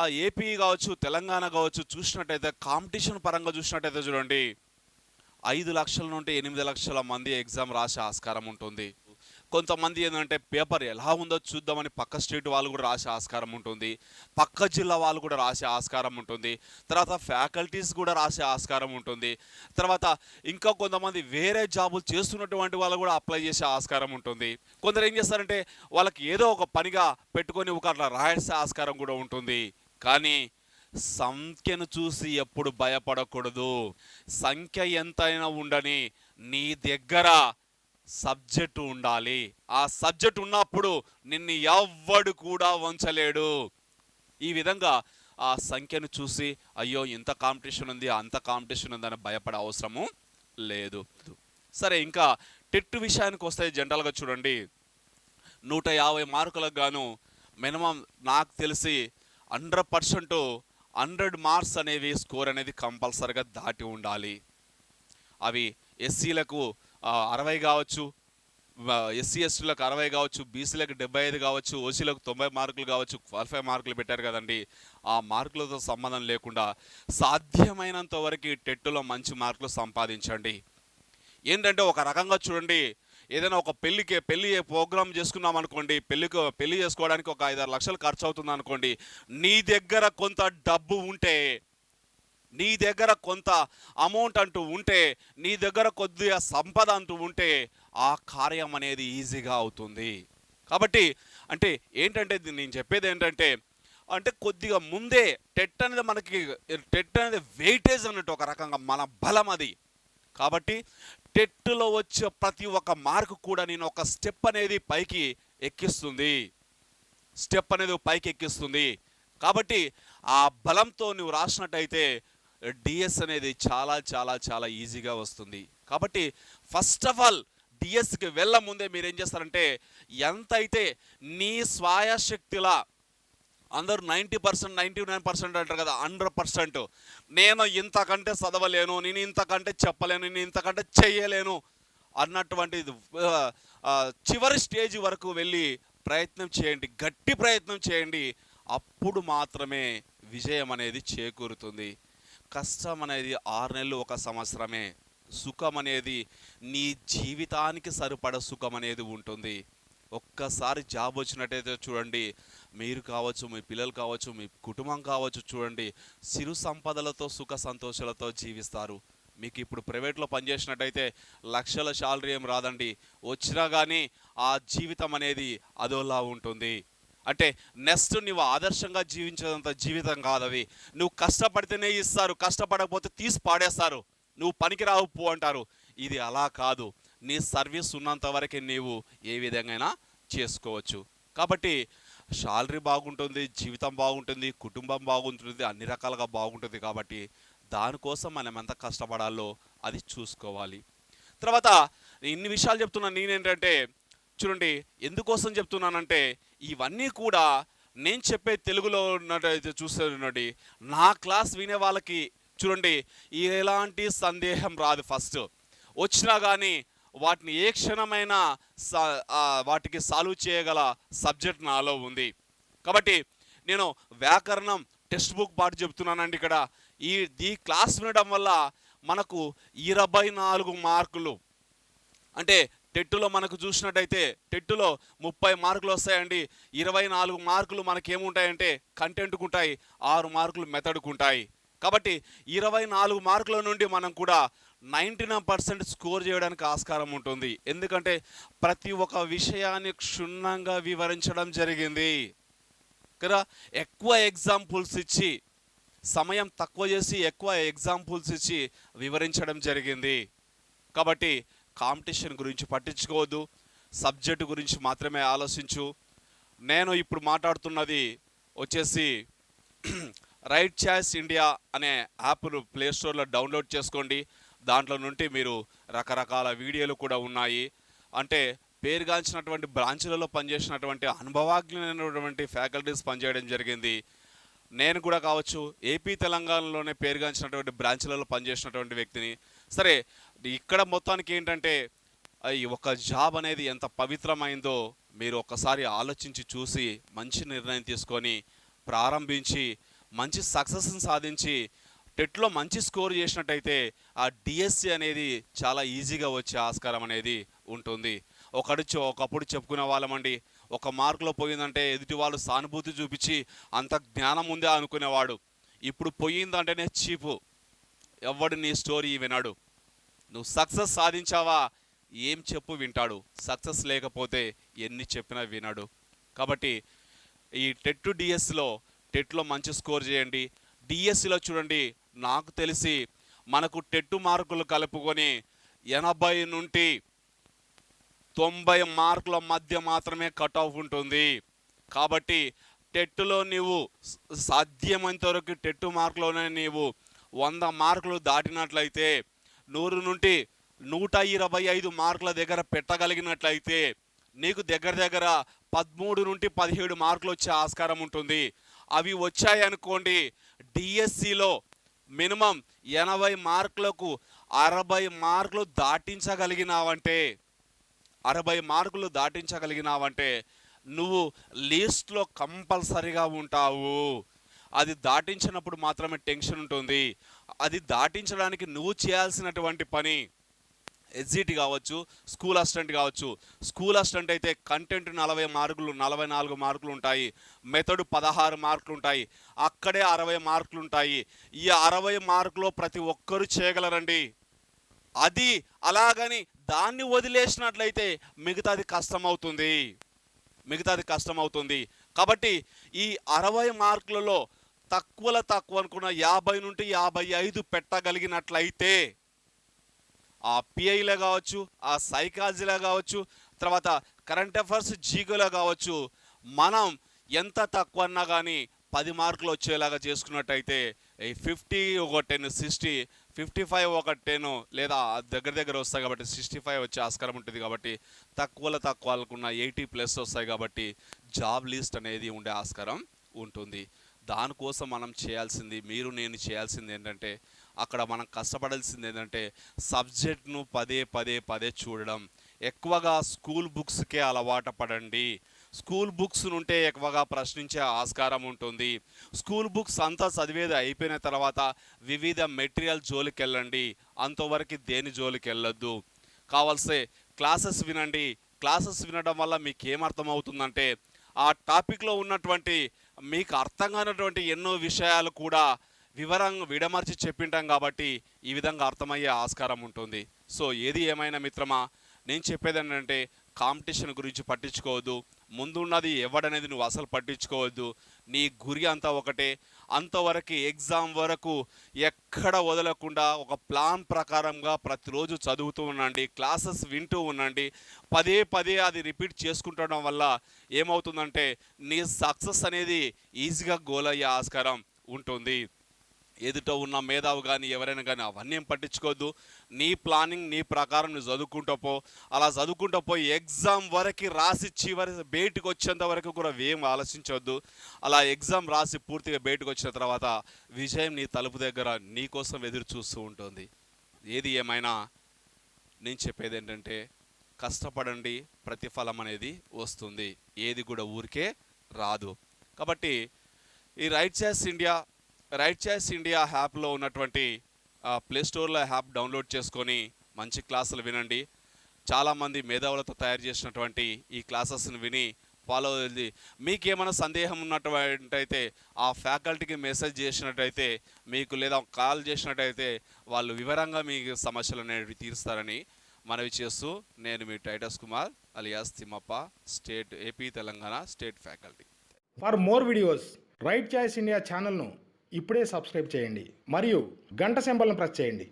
ఆ ఏపీ కావచ్చు తెలంగాణ కావచ్చు చూసినట్టయితే కాంపిటీషన్ పరంగా చూసినట్టయితే చూడండి ఐదు లక్షల నుండి ఎనిమిది లక్షల మంది ఎగ్జామ్ రాసే ఆస్కారం ఉంటుంది. కొంతమంది ఏంటంటే పేపర్ ఎలా ఉందో చూద్దామని పక్క స్టేట్ వాళ్ళు కూడా రాసే ఆస్కారం ఉంటుంది. పక్క జిల్లా వాళ్ళు కూడా రాసే ఆస్కారం ఉంటుంది. తర్వాత ఫ్యాకల్టీస్ కూడా రాసే ఆస్కారం ఉంటుంది. తర్వాత ఇంకా కొంతమంది వేరే జాబులు చేస్తున్నటువంటి వాళ్ళు కూడా అప్లై చేసే ఆస్కారం ఉంటుంది. కొందరు ఏం చేస్తారంటే వాళ్ళకి ఏదో ఒక పనిగా పెట్టుకొని ఒక అట్లా రాసే ఆస్కారం కూడా ఉంటుంది. కానీ సంఖ్యను చూసి ఎప్పుడు భయపడకూడదు. సంఖ్య ఎంతైనా ఉండని నీ దగ్గర సబ్జెక్టు ఉండాలి. ఆ సబ్జెక్ట్ ఉన్నప్పుడు నిన్ను ఎవ్వడు కూడా వంచలేడు. ఈ విధంగా ఆ సంఖ్యను చూసి అయ్యో ఇంత కాంపిటీషన్ ఉంది అంత కాంపిటీషన్ ఉందని భయపడే అవసరము లేదు. సరే ఇంకా టెట్ విషయానికి వస్తే జనరల్గా చూడండి. నూట యాభై మార్కులకు గాను మినిమం నాకు తెలిసి హండ్రెడ్ పర్సెంట్ హండ్రెడ్ మార్క్స్ అనేవి స్కోర్ అనేది కంపల్సరిగా దాటి ఉండాలి. అవి ఎస్సీలకు అరవై కావచ్చు ఎస్సీ ఎస్టీలకు అరవై కావచ్చు బీసీలకు డెబ్బై ఐదు కావచ్చు ఓసీలకు తొంభై మార్కులు కావచ్చు క్వాలిఫై మార్కులు పెట్టారు కదండి. ఆ మార్కులతో సంబంధం లేకుండా సాధ్యమైనంత వరకు టెట్టులో మంచి మార్కులు సంపాదించండి. ఏంటంటే ఒక రకంగా చూడండి ఏదైనా ఒక పెళ్ళికి పెళ్ళి ప్రోగ్రామ్ చేసుకున్నాం అనుకోండి పెళ్ళికి పెళ్ళి చేసుకోవడానికి ఒక ఐదారు లక్షలు ఖర్చు అవుతుంది అనుకోండి నీ దగ్గర కొంత డబ్బు ఉంటే నీ దగ్గర కొంత అమౌంట్ అంటూ ఉంటే నీ దగ్గర కొద్దిగా సంపద అంటూ ఉంటే ఆ కార్యం అనేది ఈజీగా అవుతుంది. కాబట్టి అంటే ఏంటంటే నేను చెప్పేది ఏంటంటే అంటే కొద్దిగా ముందే టెట్ అనేది మనకి టెట్ అనేది వెయిటేజ్ అన్నట్టు ఒక రకంగా మన బలం అది. కాబట్టి టెట్లో వచ్చే ప్రతి ఒక్క మార్కు కూడా నేను ఒక స్టెప్ అనేది పైకి ఎక్కిస్తుంది. స్టెప్ అనేది పైకి ఎక్కిస్తుంది. కాబట్టి ఆ బలంతో నువ్వు రాసినట్టయితే డిఎస్ అనేది చాలా చాలా చాలా ఈజీగా వస్తుంది. కాబట్టి ఫస్ట్ ఆఫ్ ఆల్ డిఎస్కి వెళ్ళ ముందే మీరు ఏం చేస్తారంటే ఎంతైతే నీ స్వాయశక్తిలా అందరూ ninety percent ninety nine percent అంటారు కదా హండ్రెడ్ పర్సెంట్. నేను ఇంతకంటే చదవలేను నేను ఇంతకంటే చెప్పలేను నేను ఇంతకంటే చెయ్యలేను అన్నటువంటి చివరి స్టేజ్ వరకు వెళ్ళి ప్రయత్నం చేయండి గట్టి ప్రయత్నం చేయండి. అప్పుడు మాత్రమే విజయం అనేది చేకూరుతుంది. కష్టం అనేది ఆరు నెలలు ఒక సంవత్సరమే. సుఖం అనేది నీ జీవితానికి సరిపడ సుఖం అనేది ఉంటుంది. ఒక్కసారి జాబ్ వచ్చినట్టయితే చూడండి మీరు కావచ్చు మీ పిల్లలు కావచ్చు మీ కుటుంబం కావచ్చు చూడండి సిరు సంపదలతో సుఖ సంతోషాలతో జీవిస్తారు. మీకు ఇప్పుడు ప్రైవేట్లో పనిచేసినట్టయితే లక్షల శాలరీ ఏం రాదండి. వచ్చినా కానీ ఆ జీవితం అనేది అదోలా ఉంటుంది. అంటే నెక్స్ట్ నువ్వు ఆదర్శంగా జీవించేంత జీవితం కాదవి. నువ్వు కష్టపడితేనే ఇస్తారు కష్టపడకపోతే తీసి పాడేస్తారు. నువ్వు పనికి రావు పో అంటారు. ఇది అలా కాదు. నీ సర్వీస్ ఉన్నంత వరకు నీవు ఏ విధంగా చేసుకోవచ్చు. కాబట్టి శాలరీ బాగుంటుంది జీవితం బాగుంటుంది కుటుంబం బాగుంటుంది అన్ని రకాలుగా బాగుంటుంది కాబట్టి దానికోసం మనం ఎంత కష్టపడాలో అది చూసుకోవాలి. తర్వాత ఇన్ని విషయాలు చెప్తున్నా నేనేంటంటే చూడండి ఎందుకోసం చెప్తున్నానంటే ఇవన్నీ కూడా నేను చెప్పే తెలుగులో ఉన్నట్టయితే చూస్తున్నట్టు నా క్లాస్ వినే వాళ్ళకి చూడండి ఎలాంటి సందేహం రాదు ఫస్ట్. వచ్చినా కానీ వాటిని ఏ క్షణమైనా వాటికి సాల్వ్ చేయగల సబ్జెక్ట్ నాలో ఉంది. కాబట్టి నేను వ్యాకరణం టెక్స్ట్ బుక్ పాటు చెప్తున్నానండి ఇక్కడ. ఈ ఈ క్లాస్ వినడం వల్ల మనకు ఇరవై నాలుగు మార్కులు. అంటే టెట్టులో మనకు చూసినట్టయితే టెట్టులో ముప్పై మార్కులు వస్తాయండి. ఇరవై నాలుగు మార్కులు మనకి ఏముంటాయంటే కంటెంట్కు ఉంటాయి ఆరు మార్కులు మెథడ్కు ఉంటాయి కాబట్టి ఇరవై నాలుగు మార్కుల నుండి మనం కూడా నైంటీ నైన్ పర్సెంట్ స్కోర్ చేయడానికి ఆస్కారం ఉంటుంది. ఎందుకంటే ప్రతి ఒక్క విషయాన్ని క్షుణ్ణంగా వివరించడం జరిగింది. కదా? ఎక్కువ ఎగ్జాంపుల్స్ ఇచ్చి సమయం తక్కువ చేసి ఎక్కువ ఎగ్జాంపుల్స్ ఇచ్చి వివరించడం జరిగింది. కాబట్టి కాంపిటీషన్ గురించి పట్టించుకోవద్దు. సబ్జెక్టు గురించి మాత్రమే ఆలోచించు. నేను ఇప్పుడు మాట్లాడుతున్నది వచ్చేసి రైట్ చాయిస్ ఇండియా అనే యాప్ను ప్లేస్టోర్లో డౌన్లోడ్ చేసుకోండి. దాంట్లో నుండి మీరు రకరకాల వీడియోలు కూడా ఉన్నాయి. అంటే పేరుగాంచినటువంటి బ్రాంచ్లలో పనిచేసినటువంటి అనుభవజ్ఞమైనటువంటి ఫ్యాకల్టీస్ పనిచేయడం జరిగింది. నేను కూడా కావచ్చు ఏపీ తెలంగాణలోనే పేరుగాంచినటువంటి బ్రాంచ్లలో పనిచేసినటువంటి వ్యక్తిని. సరే ఇక్కడ మొత్తానికి ఏంటంటే ఈ ఒక జాబ్ అనేది ఎంత పవిత్రమైందో మీరు ఒకసారి ఆలోచించి చూసి మంచి నిర్ణయం తీసుకొని ప్రారంభించి మంచి సక్సెస్ని సాధించి టెట్లో మంచి స్కోర్ చేసినట్టయితే ఆ డిఎస్సి అనేది చాలా ఈజీగా వచ్చే ఆస్కారం అనేది ఉంటుంది. ఒకడిచో ఒకప్పుడు చెప్పుకునే వాళ్ళమండి ఒక మార్కులో పోయిందంటే ఎదుటి వాళ్ళు సానుభూతి చూపించి అంత జ్ఞానం ఉందే అనుకునేవాడు. ఇప్పుడు పోయిందంటేనే చీపు. ఎవడు నీ స్టోరీ వినడు. నువ్వు సక్సెస్ సాధించావా? ఏం చెప్పు వింటాడు. సక్సెస్ లేకపోతే ఎన్ని చెప్పినా వినడు. కాబట్టి ఈ టెట్ టు డిఎస్సిలో టెట్లో మంచి స్కోర్ చేయండి. డిఎస్సిలో చూడండి నాకు తెలిసి మనకు టెట్టు మార్కులు కలుపుకొని ఎనభై నుండి తొంభై మార్కుల మధ్య మాత్రమే కట్ ఆఫ్ ఉంటుంది. కాబట్టి టెట్టులో నీవు సాధ్యమైనంతవరకు సాధ్యమైనంత వరకు టెట్టు మార్కులోనే నీవు వంద మార్కులు దాటినట్లయితే నూరు నుండి నూట ఇరవై ఐదు మార్కుల దగ్గర పెట్టగలిగినట్లయితే నీకు దగ్గర దగ్గర పదమూడు నుండి పదిహేడు మార్కులు వచ్చే ఆస్కారం ఉంటుంది. అవి వచ్చాయనుకోండి డిఎస్సిలో మినిమం ఎనభై మార్కులకు అరవై మార్కులు దాటించగలిగినావంటే అరవై మార్కులు దాటించగలిగినావంటే నువ్వు లీస్ట్లో కంపల్సరిగా ఉంటావు. అది దాటించినప్పుడు మాత్రమే టెన్షన్ ఉంటుంది. అది దాటించడానికి నువ్వు చేయాల్సినటువంటి పని ఎగ్జిట్ కావచ్చు స్కూల్ అసిస్టెంట్ కావచ్చు. స్కూల్ అసిస్టెంట్ అయితే కంటెంట్ నలభై మార్కులు నలభై నాలుగు మార్కులు ఉంటాయి. మెథడ్ పదహారు మార్కులు ఉంటాయి. అక్కడే అరవై మార్కులు ఉంటాయి. ఈ అరవై మార్కులో ప్రతి ఒక్కరూ చేయగలరండి. అది అలాగని దాన్ని వదిలేసినట్లయితే మిగతాది కష్టమవుతుంది. మిగతాది కష్టమవుతుంది. కాబట్టి ఈ అరవై మార్కులలో తక్కువలో తక్కువ అనుకున్న యాభై నుండి యాభై ఐదు పెట్టగలిగినట్లయితే ఆ పిఐలో కావచ్చు ఆ సైకాలజీలో కావచ్చు తర్వాత కరెంట్ అఫైర్స్ జీగోలో కావచ్చు మనం ఎంత తక్కువ అన్నా కానీ పది మార్కులు వచ్చేలాగా చేసుకున్నట్టయితే ఈ ఫిఫ్టీ ఒక టెన్ సిక్స్టీ ఫిఫ్టీ ఫైవ్ ఒక టెన్ లేదా దగ్గర దగ్గర వస్తాయి కాబట్టి సిక్స్టీ ఫైవ్ వచ్చే ఆస్కారం ఉంటుంది కాబట్టి తక్కువలో తక్కువ ఎయిటీ ప్లస్ వస్తాయి కాబట్టి జాబ్ లిస్ట్ అనేది ఉండే ఆస్కారం ఉంటుంది. దానికోసం మనం చేయాల్సింది మీరు నేను చేయాల్సింది ఏంటంటే అక్కడ మనం కష్టపడాల్సింది ఏంటంటే సబ్జెక్ట్ను పదే పదే పదే చూడడం. ఎక్కువగా స్కూల్ బుక్స్కే అలవాటు పడండి. స్కూల్ బుక్స్ నుంటే ఎక్కువగా ప్రశ్నించే ఆస్కారం ఉంటుంది. స్కూల్ బుక్స్ అంతా చదివేది అయిపోయిన తర్వాత వివిధ మెటీరియల్ జోలికి వెళ్ళండి అంతవరకు దేని జోలికి వెళ్ళొద్దు కావాల్సే క్లాసెస్ వినండి. క్లాసెస్ వినడం వల్ల మీకు ఏమర్థమవుతుందంటే ఆ టాపిక్లో ఉన్నటువంటి మీకు అర్థం కానటువంటి ఎన్నో విషయాలు కూడా వివరంగా విడమర్చి చెప్పింటాం కాబట్టి ఈ విధంగా అర్థమయ్యే ఆస్కారం ఉంటుంది. సో ఏది ఏమైనా మిత్రమా నేను చెప్పేది ఏంటంటే కాంపిటీషన్ గురించి పట్టించుకోవద్దు. ముందున్నది ఎవడనేది నువ్వు అసలు పట్టించుకోవద్దు. నీ గురి అంతా ఒకటే. అంతవరకు ఎగ్జామ్ వరకు ఎక్కడ వదలకుండా ఒక ప్లాన్ ప్రకారంగా ప్రతిరోజు చదువుతూ ఉండండి క్లాసెస్ వింటూ ఉండండి. పదే పదే అది రిపీట్ చేసుకుంటడం వల్ల ఏమవుతుందంటే నీ సక్సెస్ అనేది ఈజీగా గోల్ అయ్యే ఆస్కారం ఉంటుంది. ఎదుట ఉన్న మేధావు కానీ ఎవరైనా కానీ అవన్నీ ఏం పట్టించుకోవద్దు నీ ప్లానింగ్ నీ ప్రకారం నువ్వు చదువుకుంటూ పో. అలా చదువుకుంటూ పోయి ఎగ్జామ్ వరకు రాసి చివరి బయటికి వచ్చేంత వరకు కూడా ఏం ఆలోచించవద్దు అలా ఎగ్జామ్ రాసి పూర్తిగా బయటకు వచ్చిన తర్వాత విజయం నీ తలుపు దగ్గర నీ కోసం ఎదురు చూస్తూ ఉంటుంది. ఏది ఏమైనా నేను చెప్పేది ఏంటంటే కష్టపడండి ప్రతిఫలం అనేది వస్తుంది. ఏది కూడా ఊరికే రాదు. కాబట్టి ఈ right choice India right choice India యాప్లో ఉన్నటువంటి ప్లే స్టోర్లో యాప్ డౌన్లోడ్ చేసుకొని మంచి క్లాసులు వినండి. చాలామంది మేధావులతో తయారు చేసినటువంటి ఈ క్లాసెస్ని విని ఫాలో అయింది మీకేమైనా సందేహం ఉన్నటువంటి అయితే ఆ ఫ్యాకల్టీకి మెసేజ్ చేసినట్టయితే మీకు లేదా కాల్ చేసినట్టయితే వాళ్ళు వివరంగా మీ సమస్యలు అనేవి తీరుస్తారని మనవి చేస్తూ నేను మీ Titus Kumar alias Thimmappa state AP Telangana state faculty. For more videos right choice India ఛానల్ను ఇప్పుడే సబ్స్క్రైబ్ చేయండి. మరియు గంట సింబల్ని ప్రెస్ చేయండి.